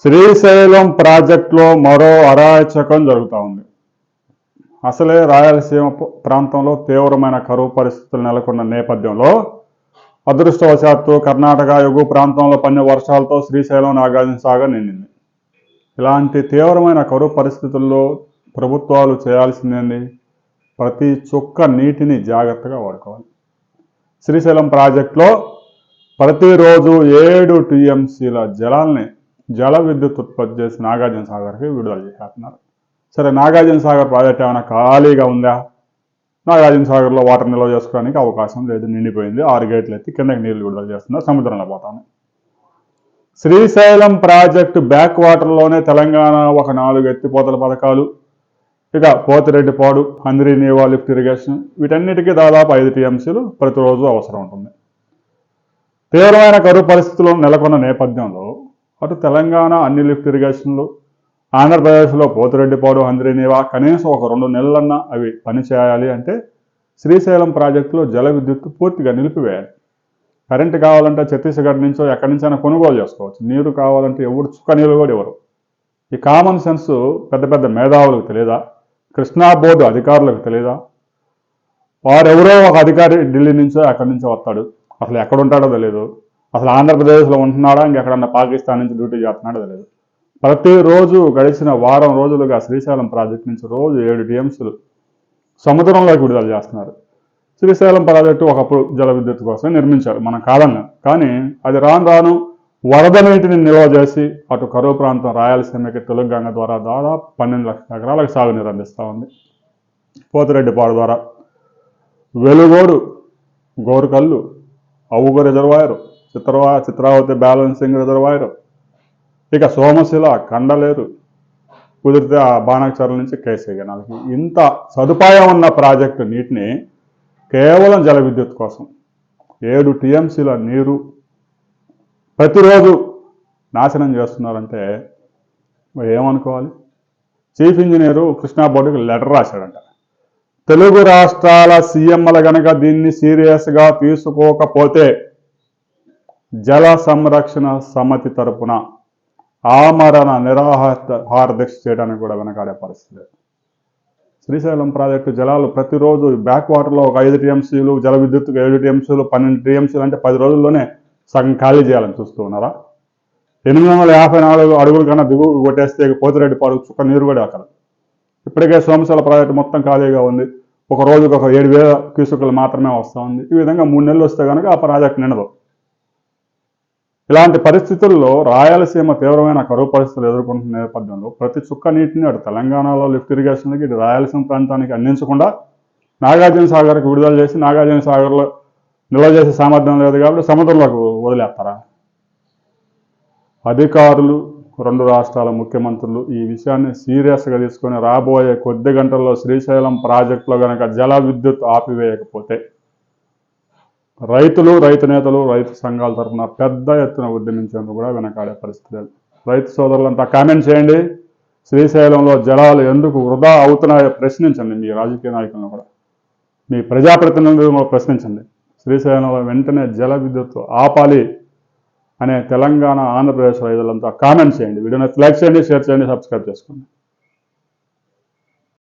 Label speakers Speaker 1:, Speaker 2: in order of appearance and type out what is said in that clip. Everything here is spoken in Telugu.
Speaker 1: శ్రీశైలం ప్రాజెక్టులో మరో అరాచకం జరుగుతూ ఉంది. అసలే రాయలసీమ ప్రాంతంలో తీవ్రమైన కరువు పరిస్థితులు నెలకొన్న నేపథ్యంలో అదృష్టవశాత్తు కర్ణాటక ఎగువ ప్రాంతంలో పన్ను వర్షాలతో శ్రీశైలం నాగార్జున సాగర్ నిండింది. ఇలాంటి తీవ్రమైన కరువు పరిస్థితుల్లో ప్రభుత్వాలు చేయాల్సిందేంది? ప్రతి చుక్క నీటిని జాగ్రత్తగా వాడుకోవాలి. శ్రీశైలం ప్రాజెక్టులో ప్రతిరోజు ఏడు టీఎంసీల జలాల్ని జల విద్యుత్ ఉత్పత్తి చేసి నాగార్జున సాగర్కి విడుదల చేసేస్తున్నారు. సరే నాగార్జున సాగర్ ప్రాజెక్ట్ ఏమైనా ఖాళీగా ఉందా? నాగార్జున సాగర్లో వాటర్ నిల్వ చేసుకోవడానికి అవకాశం లేదు నిండిపోయింది. ఆరు గేట్లు ఎత్తి కిందకి నీళ్ళు విడుదల చేస్తున్నారు సముద్రంలో పోతాను. శ్రీశైలం ప్రాజెక్టు బ్యాక్ వాటర్లోనే తెలంగాణ ఒక నాలుగు ఎత్తిపోతల పథకాలు. ఇక పోతిరెడ్డిపాడు హంద్రీ నీవా లిఫ్ట్ ఇరిగేషన్ వీటన్నిటికీ దాదాపు ఐదు టీఎంసీలు ప్రతిరోజు అవసరం ఉంటుంది. తీవ్రమైన కరువు పరిస్థితులు నెలకొన్న నేపథ్యంలో అటు తెలంగాణ అన్ని లిఫ్ట్ ఇరిగేషన్లు ఆంధ్రప్రదేశ్లో పోతిరెడ్డిపాడు హంద్రినివా కనీసం ఒక రెండు నెలలన్నా అవి పనిచేయాలి అంటే శ్రీశైలం ప్రాజెక్టులో జల విద్యుత్ పూర్తిగా నిలిపివేయాలి. కరెంటు కావాలంటే ఛత్తీస్గఢ్ నుంచో ఎక్కడి నుంచైనా కొనుగోలు చేసుకోవచ్చు. నీరు కావాలంటే ఎవరు చుక్క నీళ్ళు కూడా ఎవరు ఈ కామన్ సెన్స్ పెద్ద పెద్ద మేధావులకు తెలియదా? కృష్ణా బోర్డు అధికారులకు తెలియదా? వారెవరో ఒక అధికారి ఢిల్లీ నుంచో అక్కడి నుంచో వస్తాడు. అసలు ఎక్కడుంటాడో తెలియదు. అసలు ఆంధ్రప్రదేశ్లో ఉంటున్నాడా? ఇంకెక్కడన్నా పాకిస్తాన్ నుంచి డ్యూటీ చేస్తున్నాడో తెలియదు ప్రతిరోజు గడిచిన వారం రోజులుగా శ్రీశైలం ప్రాజెక్ట్ నుంచి రోజు ఏడు టీఎంసీలు సముద్రంలోకి విడుదల చేస్తున్నారు. శ్రీశైలం ప్రాజెక్టు ఒకప్పుడు జల విద్యుత్ కోసం నిర్మించారు. మనం కాదన్నా. కానీ అది రాను రాను వరద నీటిని నిల్వ చేసి అటు కరువు ప్రాంతం రాయలసీమకి తెలంగాణ ద్వారా దాదాపు పన్నెండు లక్షల ఎకరాలకు సాగునీరు అందిస్తూ ఉంది. పోతిరెడ్డిపాడు ద్వారా వెలుగోడు గోరుకల్లు అవుగు రిజర్వాయర్ చిత్రవా చిత్రావతి బ్యాలెన్సింగ్ రిజర్వాయర్. ఇక సోమశిల కండలేరు. కుదిరితే ఆ బాణాచర్ల నుంచి కేసీగా కెనాల్కి ఇంత సదుపాయం ఉన్న ప్రాజెక్టు నీటిని కేవలం జల విద్యుత్ కోసం. ఏడు టీఎంసీల నీరు ప్రతిరోజు నాశనం చేస్తున్నారంటే మరి ఏమనుకోవాలి? చీఫ్ ఇంజనీరు కృష్ణా బోర్డుకి లెటర్ రాశాడంట. తెలుగు రాష్ట్రాల సీఎంల గనక దీన్ని సీరియస్గా తీసుకోకపోతే జల సంరక్షణ సమితి తరపున ఆమరణ నిరాహార దీక్ష చేయడానికి కూడా వెనకాడే పరిస్థితి శ్రీశైలం ప్రాజెక్టు జలాలు ప్రతిరోజు బ్యాక్ వాటర్లో ఒక ఐదు టీఎంసీలు జల విద్యుత్కు ఏడు టీఎంసీలు పన్నెండు టీఎంసీలు అంటే పది రోజుల్లోనే సగం ఖాళీ చేయాలని చూస్తూ ఉన్నారా? ఎనిమిది వందల యాభై నాలుగు అడుగుల కన్నా దిగువ కొట్టేస్తే పోతిరెడ్డి పాడు చుక్క నీరు కూడా అక్కడ ఇప్పటికే సోమశాల ప్రాజెక్టు మొత్తం ఖాళీగా ఉంది. ఒక రోజుకు ఒక ఏడు వేల క్యూసెక్లు మాత్రమే వస్తూ ఉంది. ఈ విధంగా మూడు నెలలు వస్తే కనుక ఆ ప్రాజెక్ట్ నిండదు. ఇలాంటి పరిస్థితుల్లో రాయలసీమ తీవ్రమైన కరువు పరిస్థితులు ఎదుర్కొంటున్న నేపథ్యంలో ప్రతి చుక్క నీటిని అటు తెలంగాణలో లిఫ్ట్ ఇరిగేషన్కి ఇటు రాయలసీమ ప్రాంతానికి అందించకుండా నాగార్జున సాగర్కి విడుదల చేసి నాగార్జున సాగర్లో నిల్వ చేసే సామర్థ్యం లేదు కాబట్టి సముద్రంలోకి వదిలేస్తారా? అధికారులు రెండు రాష్ట్రాల ముఖ్యమంత్రులు ఈ విషయాన్ని సీరియస్గా తీసుకొని రాబోయే కొద్ది గంటల్లో శ్రీశైలం ప్రాజెక్టులో గనక జల విద్యుత్ ఆపివేయకపోతే రైతులు రైతు నేతలు రైతు సంఘాల తరఫున పెద్ద ఎత్తున ఉద్యమించేందుకు కూడా వెనకాడే పరిస్థితి లేదు రైతు సోదరులంతా కామెంట్ చేయండి. శ్రీశైలంలో జలాలు ఎందుకు వృధా అవుతున్నాయో ప్రశ్నించండి మీ రాజకీయ నాయకులను కూడా. మీ ప్రజాప్రతినిధులను కూడా ప్రశ్నించండి. శ్రీశైలంలో వెంటనే జల విద్యుత్ ఆపాలి అనే తెలంగాణ ఆంధ్రప్రదేశ్ రైతులంతా కామెంట్ చేయండి. వీడియోని లైక్ చేయండి షేర్ చేయండి సబ్స్క్రైబ్ చేసుకోండి.